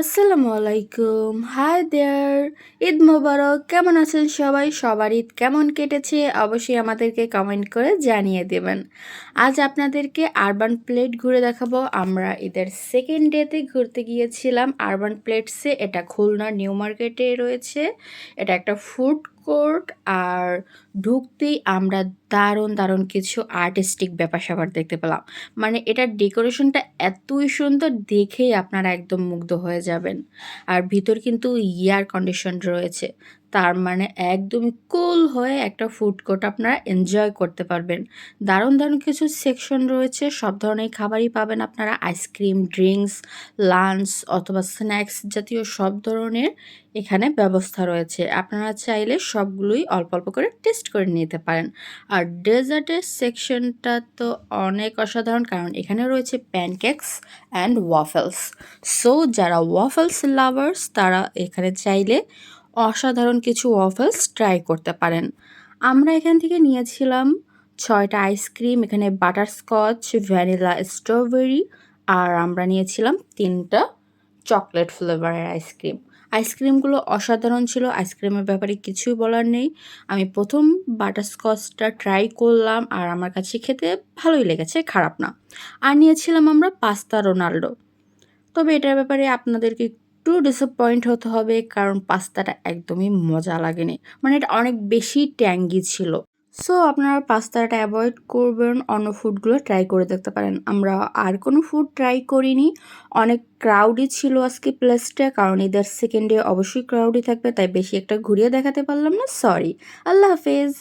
আসসালামু আলাইকুম hi there Eid মোবারক কেমন আছেন সবাই? সবার ঈদ কেমন কেটেছে? অবশ্যই আমাদেরকে কমেন্ট করে জানিয়ে দেবেন। আজ আপনাদেরকে আরবান প্লেট ঘুরে দেখাবো। আমরা ঈদের সেকেন্ড ডেতে ঘুরতে গিয়েছিলাম। আরবান প্লেটসে এটা খুলনা নিউ মার্কেটে রয়েছে। এটা একটা ফুড কোর্ট আর ঢুকতেই আমরা দারুণ দারুণ কিছু আর্টিস্টিক ব্যাপার স্যাপার দেখতে পেলাম। মানে এটার ডেকোরেশনটা এতই সুন্দর দেখেই আপনারা একদম মুগ্ধ হয়ে যাবেন। আর ভিতর কিন্তু এয়ার কন্ডিশন রয়েছে। তার মানে একদমই কুল হয়ে একটা ফুড কোর্ট আপনারা এনজয় করতে পারবেন। দারুণ দারুণ কিছু সেকশন রয়েছে। সব ধরনের খাবারই পাবেন আপনারা। আইসক্রিম ড্রিঙ্কস লাঞ্চ অথবা স্ন্যাক্স জাতীয় সব ধরনের এখানে ব্যবস্থা রয়েছে। আপনারা চাইলে সবগুলোই অল্প অল্প করে টেস্ট করে নিতে পারেন। আর ডেজার্টের সেকশনটা তো অনেক অসাধারণ, কারণ এখানে রয়েছে প্যানকেকস অ্যান্ড ওয়াফেলস। সো, যারা ওয়াফেলস লাভার্স, তারা এখানে চাইলে অসাধারণ কিছু ওয়াফেলস ট্রাই করতে পারেন। আমরা এখান থেকে নিয়েছিলাম ছয়টা আইসক্রিম, এখানে বাটারস্কচ ভ্যানিলা স্ট্রবেরি, আর আমরা নিয়েছিলাম তিনটা চকলেট ফ্লেভারের আইসক্রিম। আইসক্রিমগুলো অসাধারণ ছিল, আইসক্রিমের ব্যাপারে কিছুই বলার নেই। আমি প্রথম বাটারস্কচটা ট্রাই করলাম আর আমার কাছে খেতে ভালোই লেগেছে, খারাপ না। আর নিয়েছিলাম আমরা পাস্তা রোনাল্ডো। তবে এটার ব্যাপারে আপনাদেরকে একটু ডিসঅ্যাপয়েন্ট হতে হবে, কারণ পাস্তাটা একদমই মজা লাগেনি। মানে এটা অনেক বেশি ট্যাঙ্গি ছিল। সো আপনারা পাস্তাটা অ্যাভয়েড করবেন। অন্য ফুডগুলো ট্রাই করে দেখতে পারেন। আমরা আর কোনো ফুড ট্রাই করিনি। অনেক ক্রাউডই ছিল আজকে প্লেসটা কারণ এদের সেকেন্ডে অবশ্যই ক্রাউডই থাকবে, তাই বেশি একটা ঘুরিয়ে দেখাতে পারলাম না। সরি আল্লাহ হাফেজ।